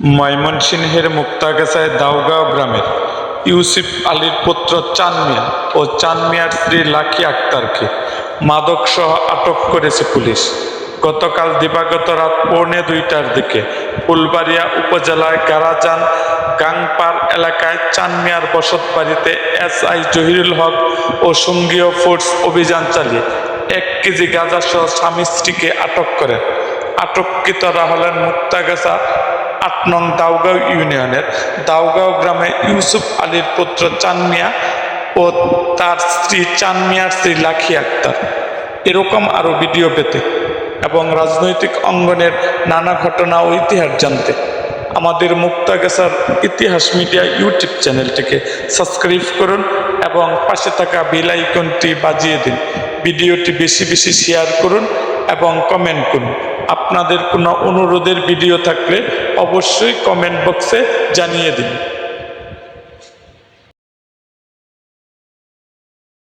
ময়মনসিংহের মুক্তাগাছায় দাউগাঁও গ্রামের ইউসুফ আলীর পুত্র চান মিয়া ও চান মিয়ার স্ত্রী লাকি আক্তারকে মাদকসহ আটক করেছে পুলিশ। গতকাল দিবাগত রাত পৌনে দুইটার দিকে ফুলবাড়িয়া উপজেলায় গারাজান গাংপার এলাকায় চান মিয়ার বসত বাড়িতে এসআই জহিরুল হক ও সঙ্গীয় ফোর্স অভিযান চালিয়ে এক কেজি গাঁজাসহ স্বামী স্ত্রীকে আটক করেন। আটককৃতরা হলেন মুক্তাগাছা আট নং দাউগাঁও ইউনিয়নের দাউগাঁও গ্রামে ইউসুফ আলীর পুত্র চান মিয়া ও তার স্ত্রী চানমিয়ার স্ত্রী লাখি আক্তার। এরকম আরও ভিডিও পেতে এবং রাজনৈতিক অঙ্গনের নানা ঘটনা ও ইতিহাস জানতে আমাদের মুক্তাগাছার ইতিহাস মিডিয়া ইউটিউব চ্যানেলটিকে সাবস্ক্রাইব করুন এবং পাশে থাকা বেল আইকনটি বাজিয়ে দিন। ভিডিওটি বেশি বেশি শেয়ার করুন এবং কমেন্ট করুন। আপনাদের কোনো অনুরোধের ভিডিও থাকলে অবশ্যই কমেন্ট বক্সে জানিয়ে দিন।